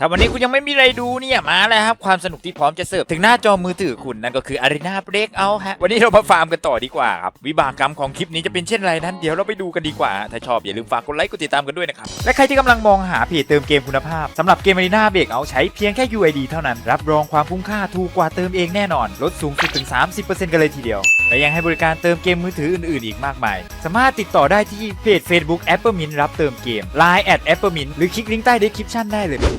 ถ้าวันนี้คุณยังไม่มีอะไรดูเนี่ยมาแล้วครับ ความสนุกที่พร้อมจะเสิร์ฟ ถึงหน้าจอมือถือคุณนั่นก็คือ Arena Breakout ฮะ วันนี้เรามาฟาร์มกันต่อดีกว่าครับ วิบากกรรมของคลิปนี้จะเป็นเช่นไรนั้น เดี๋ยวเราไปดูกันดีกว่า ถ้าชอบอย่าลืมฝากกดไลค์กดติดตามกันด้วยนะครับ และใครที่กำลังมองหาเพจเติมเกมคุณภาพสำหรับเกม Arena Breakout ใช้เพียงแค่ UID เท่านั้น รับรองความคุ้มค่าถูกกว่าเติมเองแน่นอนลดสูงสุดถึง 30%กันเลยทีเดียวและยังให้บริการเติมเกมมือถืออื่นๆ อีกมากมาย สามารถติดต่อได้ที่เพจ Facebook a p p l e m i n t รับเติมเกม Line at a p p l e m i n t หรือคลิกลิงก์ใต้ description ได้เลย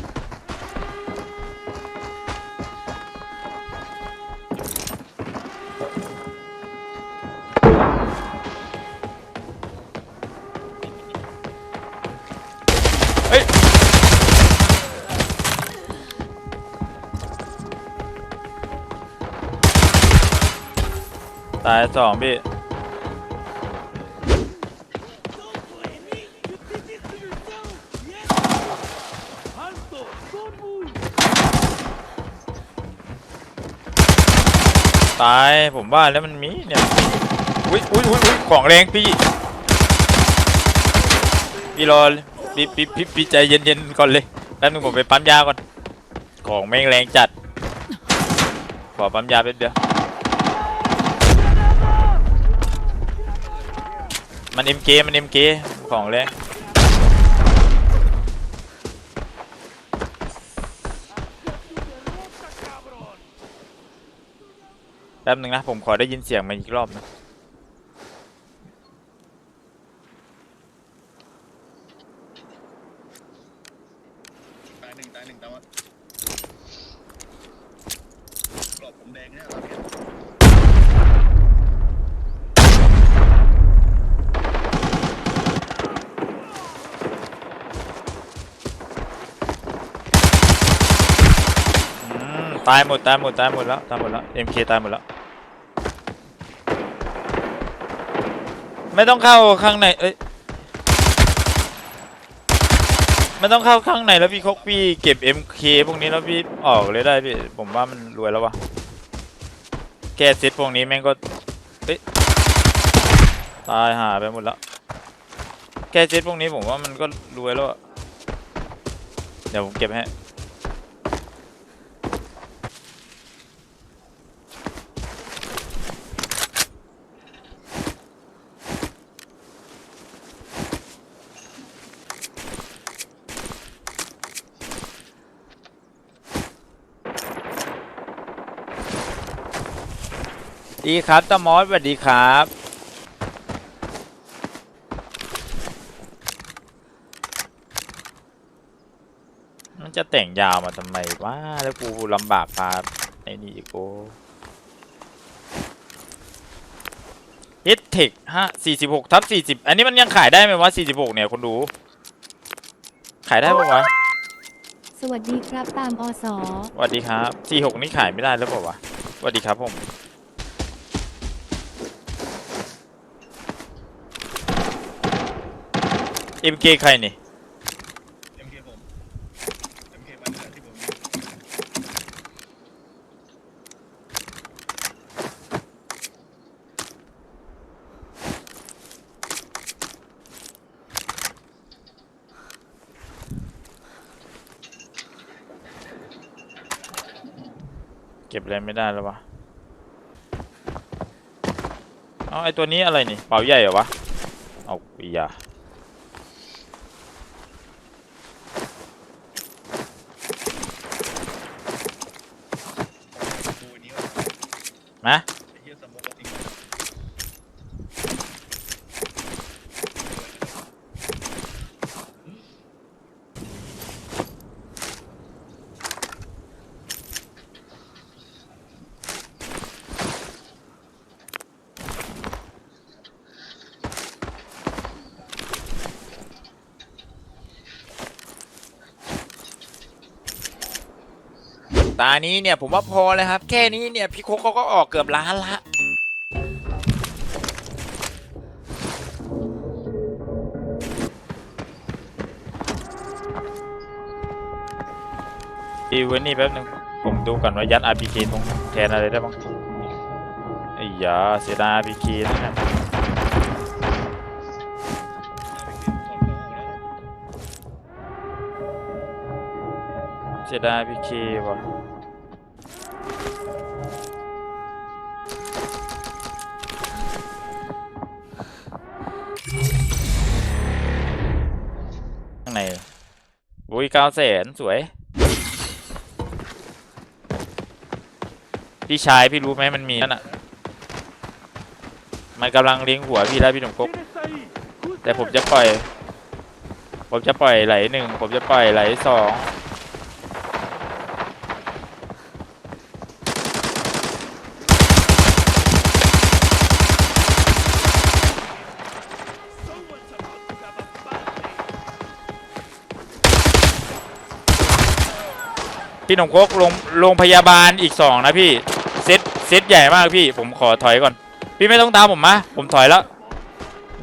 ายสองพี่ ตายผมว่าแล้วมันมีเนี่ย อุ้ยอุ้ยอุ้ยของแรงพี่ พี่รอพี่พี่พี่พี่ใจเย็นๆก่อนเลยแล้วนึงผมไปปั๊มยาก่อน ของแม่งแรงจัด ขอปั๊มยาแป๊บเดียว มันเอ็มเกมันเอ็มเกของเลยแป๊บหนึ่งนะ ผมขอได้ยินเสียงมันอีกรอบนะ ตายหนึ่งตายหนึ่งตามว่ากรอบผมแดงเนี่ยเราเนี่ย อืม ตายหมดตายหมดตายหมดแล้วตายหมดแล้ว MK ตายหมดแล้ว ไม่ต้องเข้าข้างในเอ้ยไม่ต้องเข้าข้างในแล้วพี่คกพี่เก็บ MK พวกนี้แล้วพี่ออกเลยได้พี่ผมว่ามันรวยแล้ววะแกเซตพวกนี้แม่งก็เอ้ยตายหาไปหมดแล้ว แกเซตพวกนี้ผมว่ามันก็รวยแล้วอะเดี๋ยวผมเก็บให้ ดีครับตามอสสวัสดีครับ มันจะแต่งยาวมาทำไมวะแล้วกูลำบากพาไอ้นี่อีกกูฮิตเทคห้าสี่สิบหกทับสี่สิบอันนี้มันยังขายได้ไหมวะสี่สิบหกเนี่ยคนดู ขายได้ปะวะสวัสดีครับตามอสอสวัสดีครับสี่หกนี่ขายไม่ได้แล้วเปล่าวะสวัสดีครับผม MK ใครนี่เอ็มเคผมเอ็มเคมันเนี่ยที่ผมมีเก็บอะไรไม่ได้แล้ววะเอาไอตัวนี้อะไรนี่ เป่าใหญ่เหรอวะ เอาอียา ดูอันนี้ว่า นะ ไอ้เหี้ยสโมกก็ทิ้งไว้ ตานี้เนี่ยผมว่าพอแล้วครับ แค่นี้เนี่ยพี่โคกเขาก็ออกเกือบล้านละอีเวนนี่แป๊บนึงผมดูก่อนว่ายัด RPK ตรงแทนอะไรได้บ้างไอ้ยาเสียดาย RPK นะเนี่ย เอาไปกินถอดของออกแล้วเสียดายพี่เคว่ะข้างในโอ้ยเก้าแสนสวย พี่ชายพี่รู้ไหมมันมีนั่นอะมันกำลังเลี้ยงหัวพี่แล้วพี่หนุ่มกกแต่ผมจะปล่อย ผมจะปล่อยไหลหนึ่งผมจะปล่อยไหลสอง พี่หนุ่มโคกโรงโรงพยาบาลอีกสองนะพี่เซตเซตใหญ่มากพี่ ผมขอถอยก่อน พี่ไม่ต้องตามผมมาผมถอยแล้ว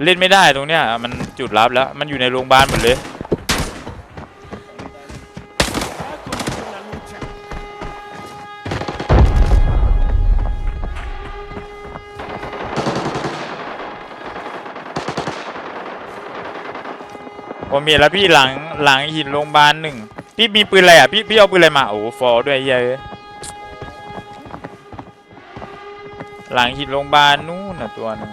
เล่นไม่ได้ตรงเนี้ย มันจุดลับแล้ว มันอยู่ในโรงพยาบาลหมดเลย ผมมีแล้วพี่หลังหลังหินโรงพยาบาลหนึ่ง พี่มีปืนอะไรอะพี่พี่เอาปืนอะไรมาโอ้โหฟอร์ด้วยเหี้ยอะหลังหินโรงพยาบาลนู่นน่ะตัวหนึง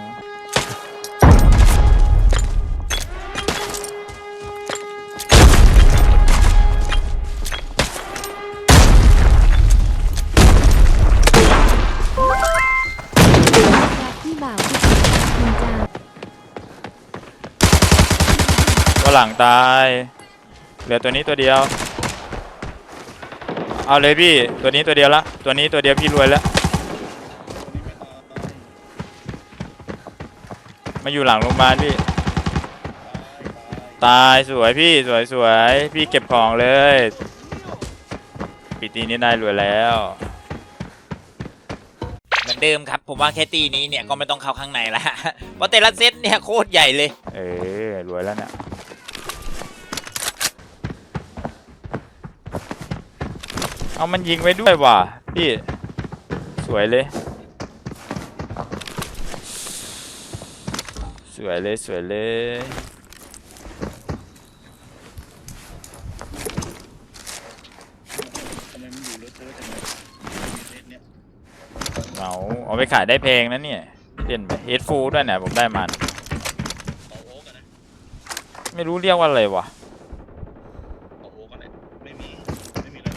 รักพี่บ่าวที่สุดคุณจังตัวหลังตาย เหลือตัวนี้ตัวเดียว เอาเลยพี่ ตัวนี้ตัวเดียวละ ตัวนี้ตัวเดียวพี่รวยแล้ว มาอยู่หลังโรงพยาบาลพี่ ตายสวยพี่สวยสวยพี่เก็บของเลย ปีตีนี้ได้รวยแล้วเหมือนเดิมครับ ผมว่าแค่ตีนี้เนี่ยก็ไม่ต้องเข้าข้างในละเพราะแต่ละเซตเนี่ยโคตรใหญ่เลย เออรวยแล้วเนี่ย เอามันยิงไว้ด้วยว่ะพี่ สวยเลย สวยเลยสวยเลยเอาเอาไปขายได้แพลงนะเนี่ยเล่นไปเฮดฟูด้วยเนี่ยผมได้มันไม่รู้เรียกว่าอะไรวะ ขอโอ๊กกันเลยไม่มีไม่มีเลย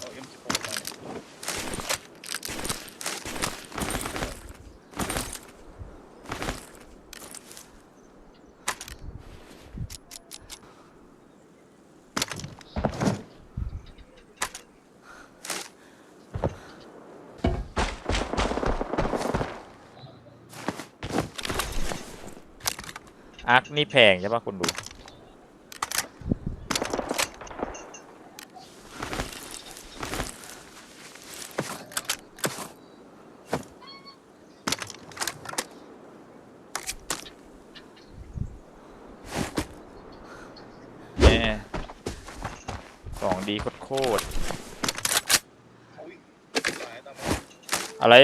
เอา M16 มาเนี่ย อาร์คนี่แพงใช่ปะคุณดูแน่ของดีโคตรอุ้ยสายตามมาๆอะไร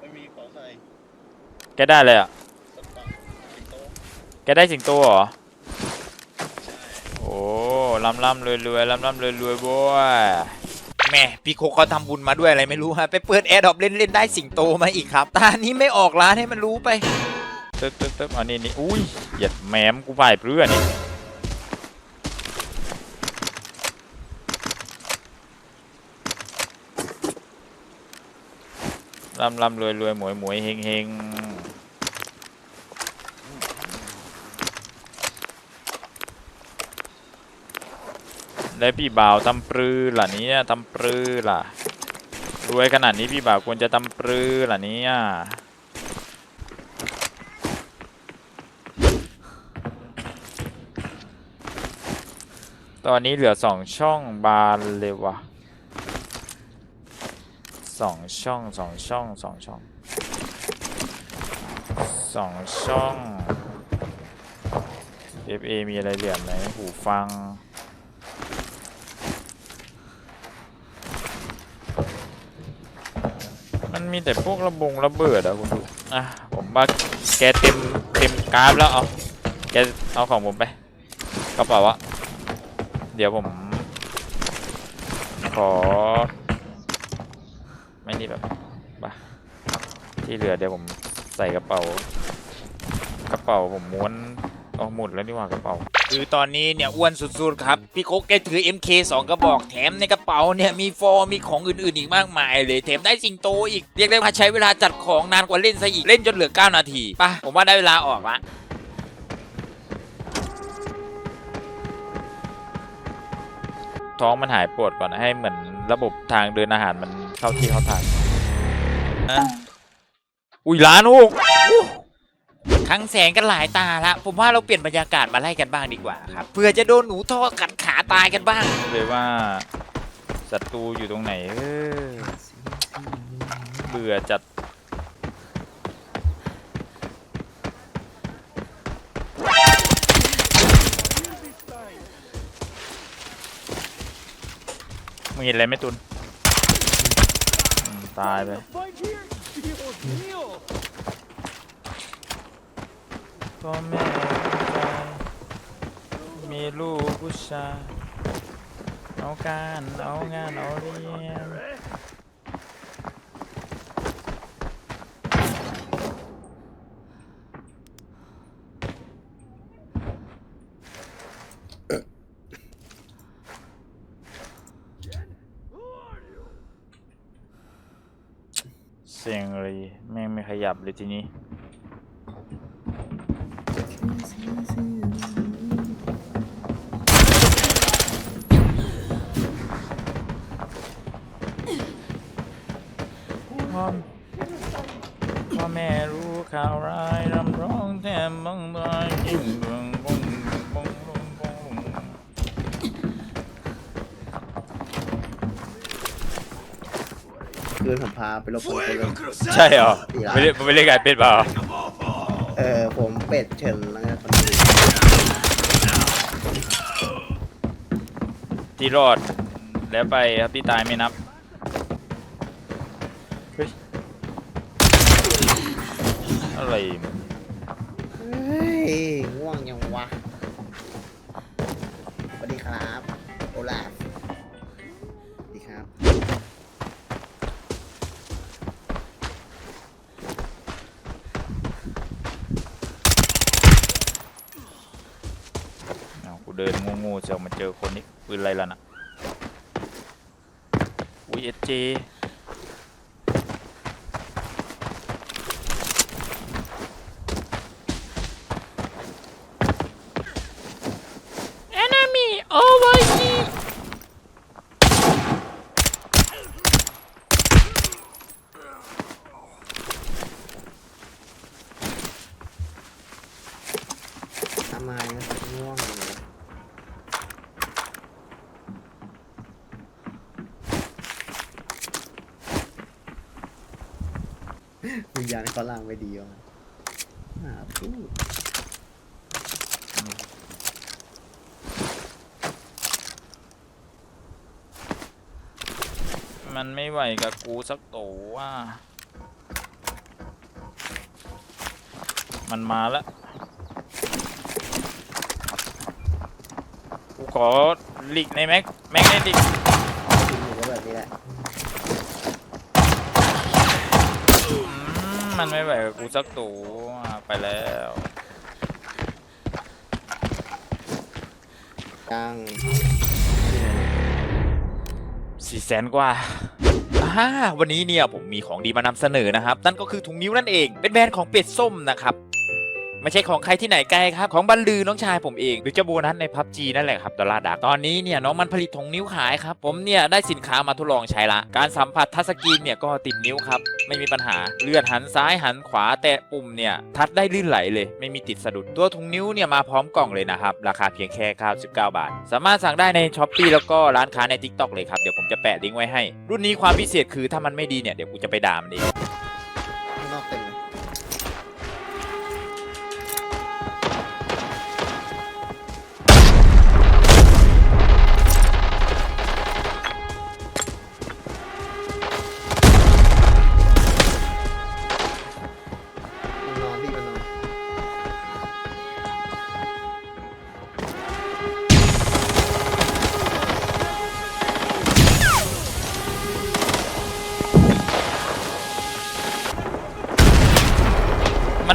ไม่มีของใส่แกได้เลยอะรถบังสิงโต แกได้สิงโตเหรอ โอ้ลำลำรวยรวยลำลำรวยรวยบ้ยแม่พี่โคเขาทำบุญมาด้วยอะไรไม่รู้ฮะ ไปเปิดแอร์ดรอปเล่นเล่นได้สิงโตมาอีกครับ ตานี้ไม่ออกร้านให้มันรู้ไปเตึ๊บตึ๊บตึ๊บอันนี้นี่อุ้ยหยียดแหมมกูผ่ายเพื่อนนี่ลำลำรวยรวยหมวยหมวยเฮงเฮง แล้วพี่บ่าวทำปรือล่ะเนี่ยทำปรือล่ะรวยขนาดนี้พี่บ่าวควรจะทำปรือล่ะเนี่ยตอนนี้เหลือสองช่องบานเลยวะสองช่องสองช่องสองช่องสองช่อง FA มีอะไรเหลือไหมหูฟัง มีแต่พวกระบงระเบิดอะคุณดูอะผมว่าแกเต็มเต็มกราฟแล้วเอาแกเอาของผมไปกระเป๋าอะเดี๋ยวผม ขอ ไม่นี่แบบบ้าที่เหลือเดี๋ยวผมใส่กระเป๋ากระเป๋าผมม้วนเอาหมุดแล้วนี่หว่ากระเป๋า คือตอนนี้เนี่ยอ้วนสุดๆครับพี่โคกแกถือ MK2 กระบอกแถมในกระเป๋าเนี่ยมีฟอร์มีของอื่นๆอีกมากมายเลยแถมได้สิงโตอีกเรียกได้ว่าใช้เวลาจัดของนานกว่าเล่นซะอีกเล่นจนเหลือ 9 นาทีป่ะผมว่าได้เวลาออกละท้องมันหายปวดก่อนให้เหมือนระบบทางเดินอาหารมันเข้าที่เข้าทางนะอุ้ยล้านหก ทั้งแสงกันหลายตาละผมว่าเราเปลี่ยนบรรยากาศมาไล่กันบ้างดีกว่าครับเพื่อจะโดนหนูท่อกัดขาตายกันบ้าง เลยว่าศัตรูอยู่ตรงไหนเออเบื่อจัดมึงเห็นอะไรไหมตุนอืมตายไป พ่อแม่มีลูกผู้ชายเอาการเอางานเอาเรียนเสียงเลยแม่งไม่ขยับเลยทีนี้าไปลบคนเลยใช่เหรอดีละไม่ได้ไม่ได้กลายเป็นเปล่าเออผมเป็ดเฉินแล้วก็คนอื่นที่รอดแล้วไปครับที่ตายไม่นับเฮ้ยอะไรเฮ้ยง่วงยังวะสวัสดีครับ โอลาฟ ดินงูๆจะมาเจอคนนี้ปืนอะไรล่ะน่ะอุ้ยเอเจ ทำไมง่วงอยู่ วิญญาณเขาล่างไม่ดีวะหาพูดมันไม่ไหวกับกูสักโตวว่า มันมาแล้ว กูขอหลีกในแม็ก แม็กในดิกกินอยู่ก็แบบนี้แหละ อื มมันไม่ไหวกับกูสักตัวไปแล้วจังสี่แสนกว่าอ่าวันนี้เนี่ยผมมีของดีมานำเสนอนะครับ นั่นก็คือถุงนิ้วนั่นเอง เป็นแบรนด์ของเป็ดส้มนะครับ ไม่ใช่ของใครที่ไหนไกลครับ ของบรรลือน้องชายผมเอง หรือเจะโบนัสในพับจีนั่นแหละครับดอลลาร์ดักตอนนี้เนี่ยน้องมันผลิตถุงนิ้วขายครับผมเนี่ยได้สินค้ามาทดลองใช้ละ การสัมผัสทัชสกรีนเนี่ยก็ติดนิ้วครับไม่มีปัญหาเลื่อนหันซ้ายหันขวาแตะปุ่มเนี่ยทัดได้ลื่นไหลเลย ไม่มีติดสะดุดตัวถุงนิ้วเนี่ยมาพร้อมกล่องเลยนะครับราคาเพียงแค่99บาท สามารถสั่งได้ในช้อปปีแล้วก็ร้านค้าใน t ิ k t o k เลยครับเดี๋ยวผมจะแปะลิงก์ไว้ให้ รุ่นนี้ความพิเศษคือถ้ามันไม่ดีเนี่ยเดี๋ยวกูจะไปด่ามันเอง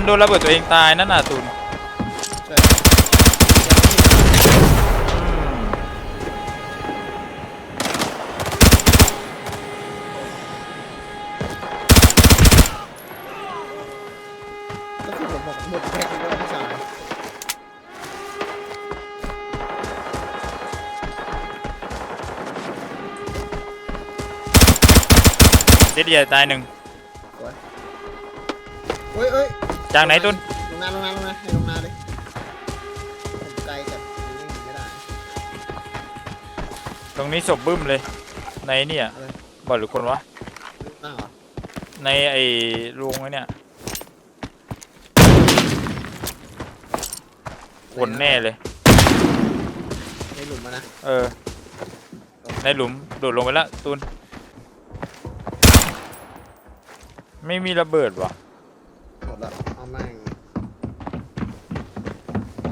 มันโดนระเบิดตัวเองตายนั่นน่ะตุนใช่ก็คือผมบอกหมดแพ็คเลยพี่ชายเจ็ดเดียตายหนึ่ง จากไหนตุนลงนาลงนาลงนาให้ลงนาเลยผมไกลจากนี่ไม่ได้ ตรงนี้ศพบึ้มเลย ในเนี่ยอะไรบอดหรือคนวะหน้าเหรอในไอ้โรงไอ้เนี่ยคนแน่เลย ในหลุมมานะเออ ในหลุมโดดลงไปแล้วตุนไม่มีระเบิดว่ะ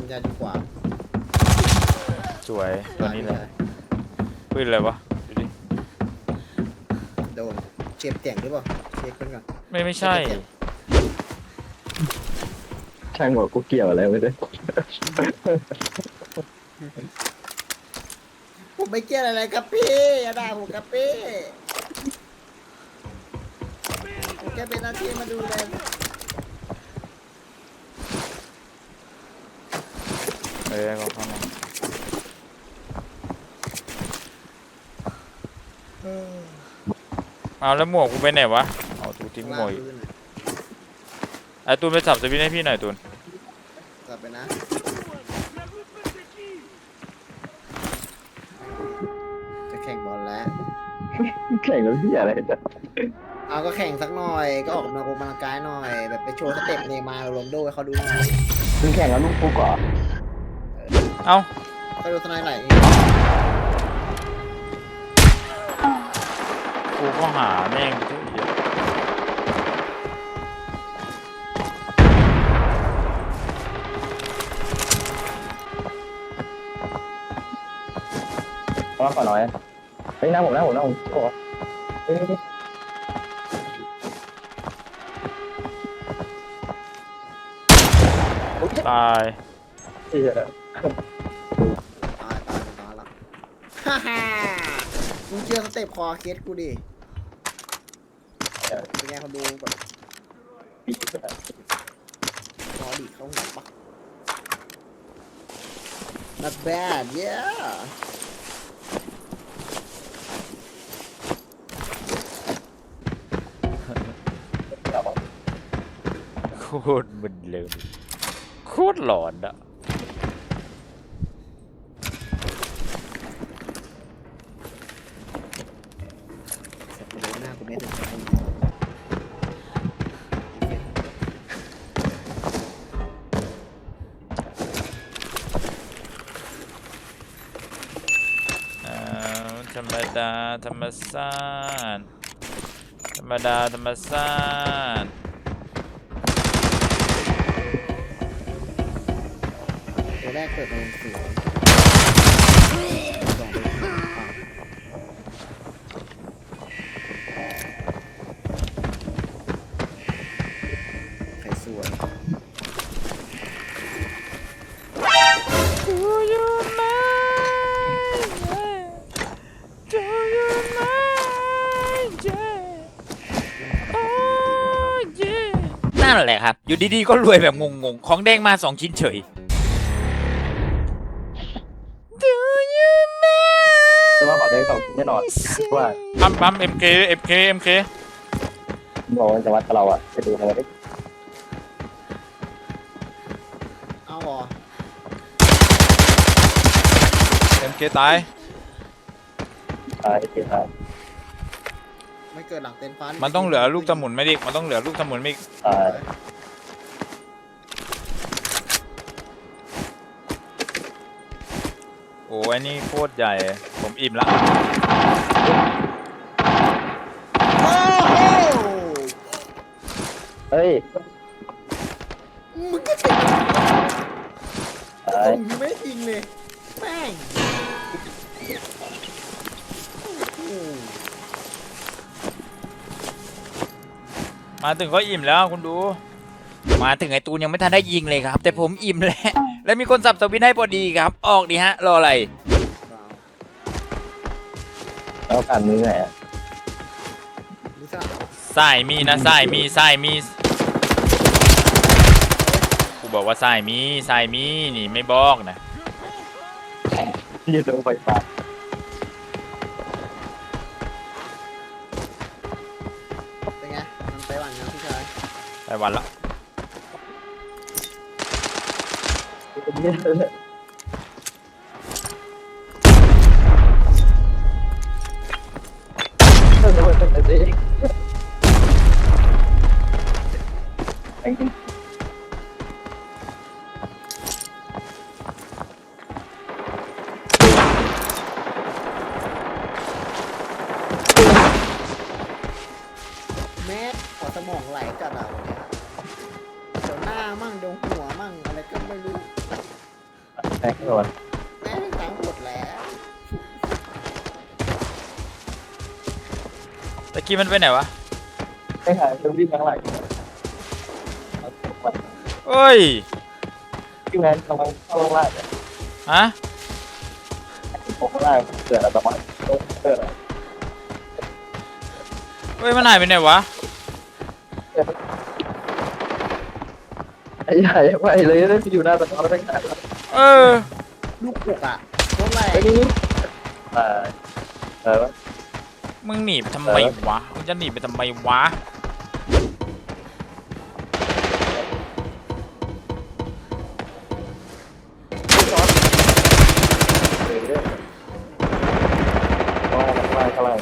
มันยาดีกว่าสวยตัวนี้เลยปืนอะไรวะดูดิโดนเจ็บเตียงหรือเปล่าเช็คเพิ่นก่อนไม่ไม่ใช่ช่างบอกกูเกี่ยวอะไรไม่ได้ผมไม่เกี่ยวอะไรกับพี่อย่าด่าผมกับพี่ผมแค่เป็นหน้าที่มาดูแล เออก็เข้ามา เอาแล้วหมวกกูไปไหนวะเอาตูทิ้งหมวกอีกพื้นน่ะไอ้ตูนไปสับสวิตช์ให้พี่หน่อยตูนกลับไปนะจะแข่งบอลแล้ว แข่งกับพี่อะไรจ้ะเอาก็แข่งสักหน่อย ก็ออกกำลังกำลังกายหน่อย แบบไปโชว์สเต็ปเนย์มาร์โรนลโดให้เขาดูหน่อยมึงแข่งกับลูกกูก่อนเอ้าก็ดูสไนด์ไหล กูก็หาแม่งทุกอย่างเพราะว่าก่อนน้อยเฮ้ยหน้าผมหน้าผมหน้าผมโอ้โหเฮ้ยตายเหี้ย ชื่อสเต็ปคอเคสกูดิเป็นไงเขาดูแบบคอดีดเข้าหัวปะ not bad yeah โคตรมึนเลย โคตรหลอนอะ รรมศาสตร์ธรรมดาธรรมศาสตร์ตัวแรกเปิดมาลงสูงสองไป นั่นแหละครับ อยู่ดีๆก็รวยแบบงงๆ ของแดงมาสองชิ้นเฉยแต่ว่าขอได้กับแน่นอนว่าปั๊มปั๊ม MK MK MK บอกว่าจะวัดกับเราอะจะดูอะไรได้เอาเหรอ MK ตายตายเสียครับ ไม่เกิดหลังเต็นท์ฟ้ามัมันต้องเหลือลูกตะหมุนไม่ดิมันต้องเหลือลูกตะหมุนไม่อีกตายโอ้ยนี่โคตรใหญ่ ผมอิ่มละโอ้โหเฮ้ยมึงก็เจ็บตายผมยังไม่ได้ยิงเลย มาถึงก็อิ่มแล้วคุณดู มาถึงไอ้ตูนยังไม่ทันได้ยิงเลยครับ แต่ผมอิ่มแล้วแล้วมีคนสับสวิตช์ให้พอดีครับ ออกดีฮะ รออะไรแล้วกันมือไหนอะลิซ่าสายมีนะสายมีสายมีกูบอกว่าสายมีสายมีนี่ไม่บอกนะที่จะโดนไฟฟ้าเไปวั แม็กโดนแม่งทั้งหมดแล้วตะกี้มันไปไหนวะไม่หายตรงที่ข้างหลังเอ้ยที่แม่กำลังเข้าล่างฮะผมข้างล่างเกิดอะไรบ้างเกิดอะไรเอ้ยมันหายไปไหนวะไอ้ใหญ่ไปเลยได้ไปอยู่หน้าตะกอนแล้วไปขาย เออ ลูกปุกอะตัวแรไอ้กนี่อ่าเออ มึงหนีไปทำไมวะ มึงจะหนีไปทำไมวะข้างล่างข้างล่าง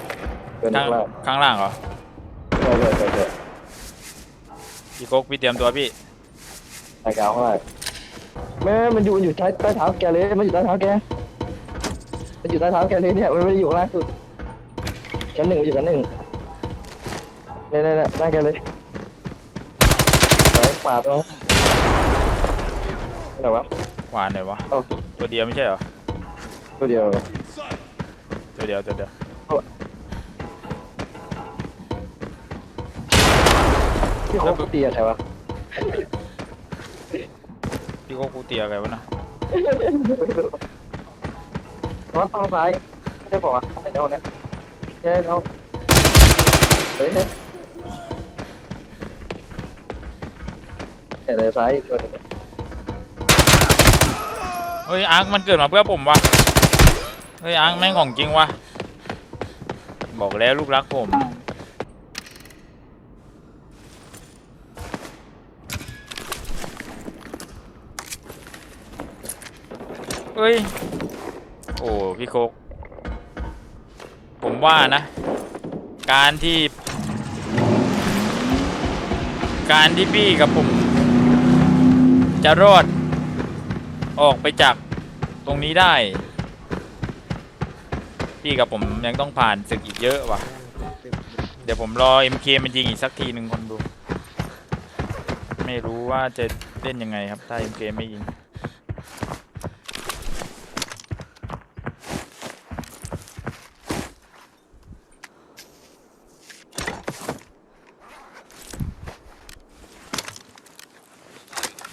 เกินข้าข้างงล่างข้างล่างเหรอเกินเลยเกินเลยพี่โกกพี่เตรียมตัวพี่ไอ้กาวข้างล่างแม่มันอยู่อยู่ใต้ใต้เท้าแกเลย มันอยู่ใต้เท้าแก มันอยู่ใต้เท้าแกเลยเนี่ย มันไม่ได้อยู่ข้างล่างสุด ชั้นหนึ่งอยู่ชั้นหนึ่งเนี่ยเนี่ยเนี่ยหน้าแกเลยไหนปาดตรงไหนวะ หวานหน่อยวะ เอ้า ตัวเดียวไม่ใช่เหรอ ตัวเดียว ตัวเดียวตัวเดียวที่เขาตีอะไรวะพี่ โกกกูเตียไงวะนะร้อนทางซ้ายไม่ได้บอกว่าไอ้เจ้าเนี่ยใช่เขาเฮ้ยเนี่ยแต่ซ้ายตัวนึงเฮ้ยอาร์คมันเกิดมาเพื่อผมวะเฮ้ยอาร์คแม่งของจริงวะบอกแล้วลูกรักผม ฮ้ย โอ้พี่โคก ผมว่านะ การที่ การที่พี่กับผม จะรอด ออกไปจากตรงนี้ได้ พี่กับผมยังต้องผ่านศึกอีกเยอะว่ะ เดี๋ยวผมรอ MK มันยิงอีกสักทีหนึ่งคนดู ไม่รู้ว่าจะเล่นยังไงครับ ถ้า MK ไม่ยิง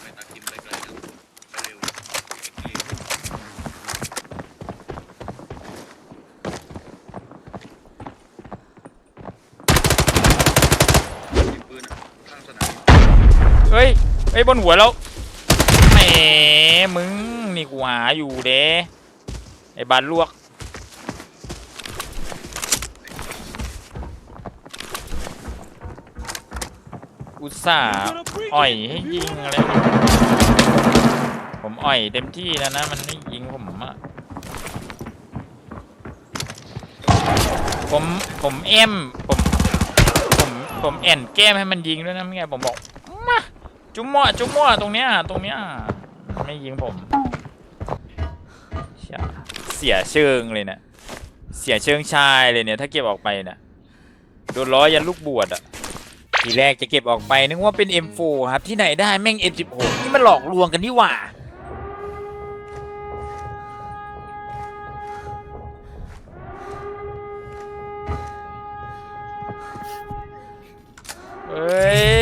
ไปตากินไปไกลนะไปเร็วเร็วยิงปืนอะข้างสนาม เฮ้ย เฮ้ย บ นหัวแล้วแหมมึงนี่กูหาอยู่เด้ไอ้บานลวกอุตส่าห์อ่อยให้ยิงอะไรผมอ่อยเต็มที่แล้วนะ มันไม่ยิงผมอะผมผมเอ็มผมผมผมแอนแก้มให้มันยิงด้วยนะไม่ไงผมบอก จุ๊มมั่วจุ๊มมั่วตรงเนี้ยตรงเนี้ยไม่ยิงผมเสียเชิงเลยเนะเสียเชิงชายเลยเนี่ยถ้าเก็บออกไปนะโดนล้อยันลูกบวชอะทีแรกจะเก็บออกไปนึกว่าเป็น M4 ครับที่ไหนได้แม่ง M16 นี่มันหลอกลวงกันนี่หว่าเฮ้ย